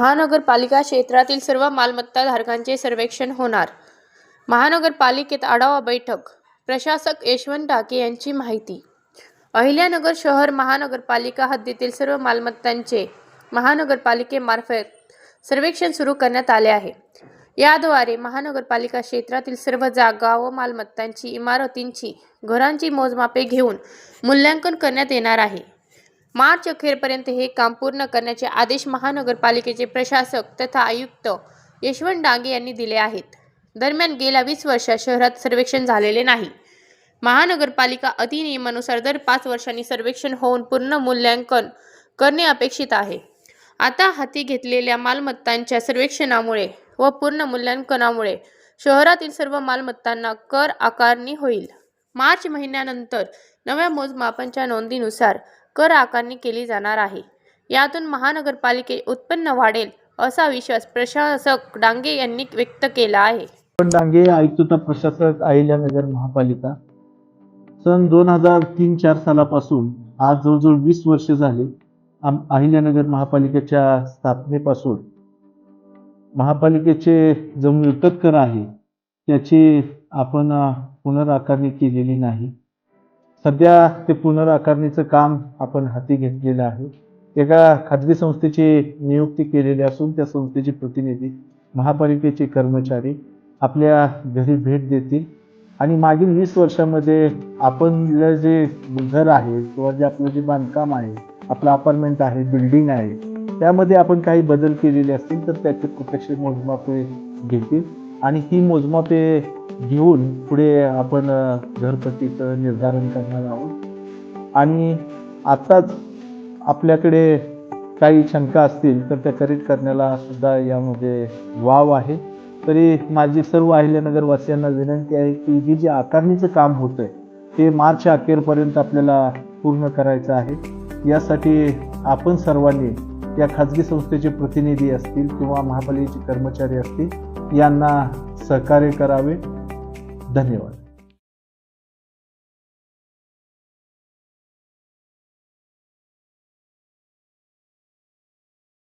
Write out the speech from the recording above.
महानगरपालिका क्षेत्रातील सर्व मालमत्ता धारकांचे सर्वेक्षण होणार. महानगरपालिकेत आढावा बैठक. प्रशासक यशवंत टाके यांची माहिती. अहिल्यानगर शहर महानगरपालिका हद्दीतील सर्व मालमत्तांचे महानगरपालिकेमार्फत सर्वेक्षण सुरू करण्यात आले आहे. याद्वारे महानगरपालिका क्षेत्रातील सर्व जागा व मालमत्तांची इमारतींची घरांची मोजमापे घेऊन मूल्यांकन करण्यात येणार आहे. मार्च अखेरपर्यंत हे काम पूर्ण करण्याचे आदेश महानगरपालिकेचे प्रशासक तथा आयुक्त यशवंत डांगे यांनी दिले आहेत. दरम्यान गेल्या वीस वर्षात शहरात सर्वेक्षण झालेले नाही. महानगरपालिका अधिनियमानुसार दर पाच वर्षांनी सर्वेक्षण होऊन पूर्ण मूल्यांकन करणे अपेक्षित आहे. आता हाती घेतलेल्या मालमत्तांच्या सर्वेक्षणामुळे व पूर्ण मूल्यांकनामुळे शहरातील सर्व मालमत्तांना कर आकारणी होईल. मार्च महिन्यानंतर नव्या मोजमापांच्या नोंदीनुसार कर आकारणी केली जाणार आहे. यातून महानगरपालिके उत्पन्न वाढेल असा विश्वास प्रशासक डांगे यांनी व्यक्त केला आहे. पण डांगे आयुक्त प्रशासक अहिल्यानगर महापालिका सन दोन हजार तीन चार सालापासून आज जवळजवळ वीस वर्ष झाले आम अहिल्यानगर महापालिकेच्या स्थापनेपासून. महापालिकेचे जो मिळकत कर आहे त्याची आपण पुनराकारणी केलेली नाही. सध्या ते पुनर्आकारणीचं काम आपण हाती घेतलेलं आहे. एका खाजगी संस्थेची नियुक्ती केलेली असून त्या संस्थेचे प्रतिनिधी महापालिकेचे कर्मचारी आपल्या घरी भेट देतील. आणि मागील वीस वर्षामध्ये आपण जे घर आहे किंवा जे आपलं जे बांधकाम आहे आपलं अपार्टमेंट आहे बिल्डिंग आहे त्यामध्ये आपण काही बदल केलेले असतील तर त्याचे प्रत्यक्ष मोजमापे घेतील. आणि ही मोजमापे घेऊन पुढे आपण घरपट्टीचं निर्धारण करणार आहोत. आणि आत्ताच आपल्याकडे काही शंका असतील तर त्या करेक्ट करण्याला सुद्धा यामध्ये वाव आहे. तरी माझी सर्व अहिल्यानगरवासियांना विनंती आहे की ही जी आकारणीचं काम होतंय ते मार्च अखेरपर्यंत आपल्याला पूर्ण करायचं आहे. यासाठी आपण सर्वांनी या खाजगी संस्थेचे प्रतिनिधी असतील किंवा महापालिकेचे कर्मचारी असतील यांना सहकार्य करावे. धन्यवाद.